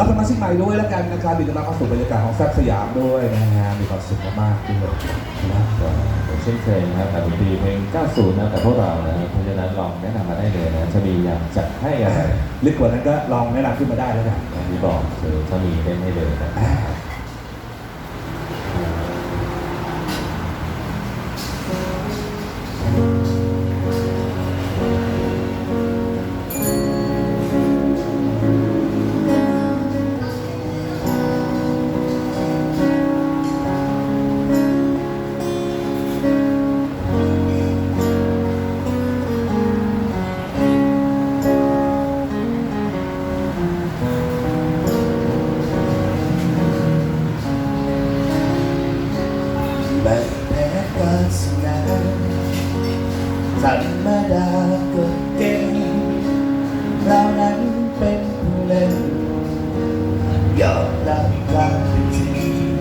รับสมาชิกใหม่ด้วยแล้วกันนะครับดีต้อนรับเข้าสู่บรรยากาศของแซ่บสยามด้วยนะฮะมีความสุขมากๆด้วยนะก็เช่นเคยนะครับแต่ดนตรีเพลง 90 นะแต่พวกเรานะเพราะฉะนั้นลองแนะนำมาได้เลยนะจะมีอยากจัดให้อะไรลึกกว่านั้นก็ลองแนะนำขึ้นมาได้แล้วกันอย่างที่บอกคือถ้ามีเล่นให้เลยนะ รรมดาก็เก่งเรานั้นเป็นผู้เล่นยอมรับความเป็นจริง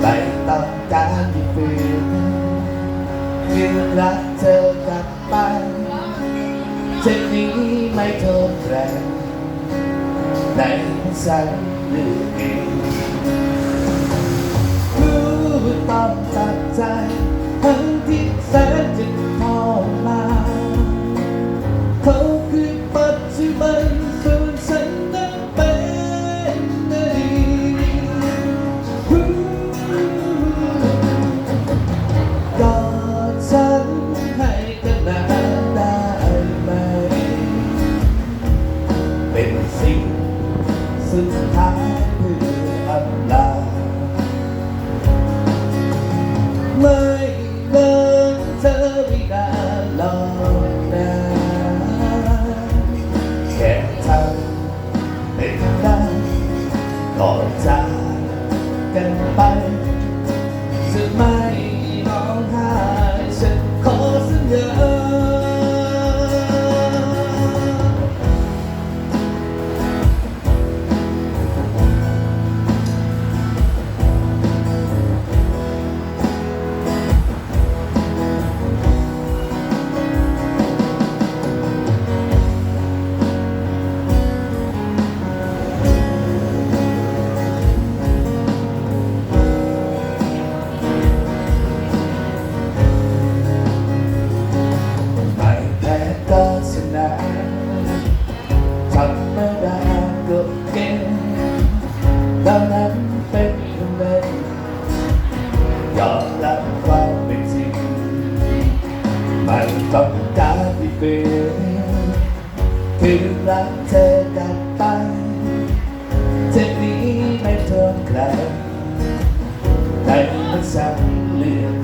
ไม่ต้องการที่เปลี่ยนเพียงรักเธอกลับไปเช่นนี้ไม่โทษใครในฉันเลือเองรู้ต้องตัดใจทั้งที่แสน ก่อนจากกันไป เป็นคนเล่นยอมรับความเป็นจริง มันต้องการที่เปลี่ยนคือรักเธอกลับไปเช่นนี้ไม่ทนใครแต่มันสั่งเลือก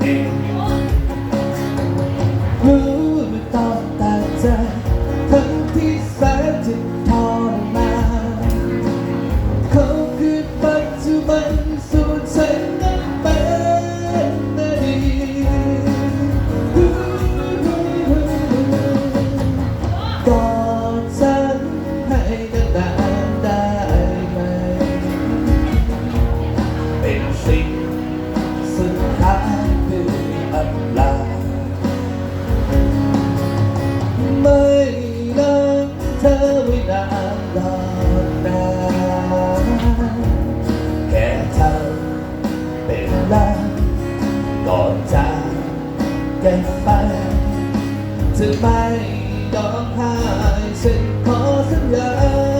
กันไปจะไม่ร้องไห้ฉันขอสัญญา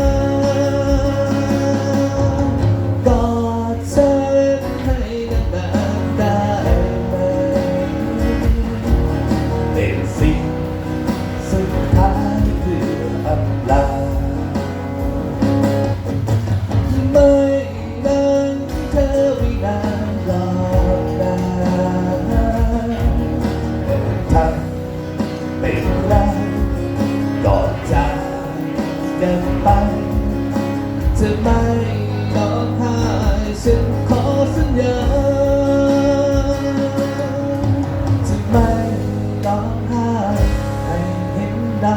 นน้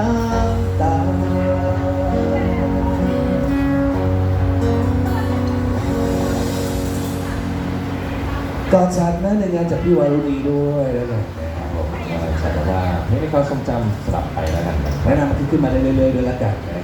ำตา ก่อนฉันนะในงานจากพี่วารุณีด้วยแล้วกันครับผมก็ใช้คำว่าให้ในความทรงจำสลับไปแล้วกันนะแนะนำขึ้นขึ้นมาได้เรื่อยๆด้วยแล้วกันนะฮะ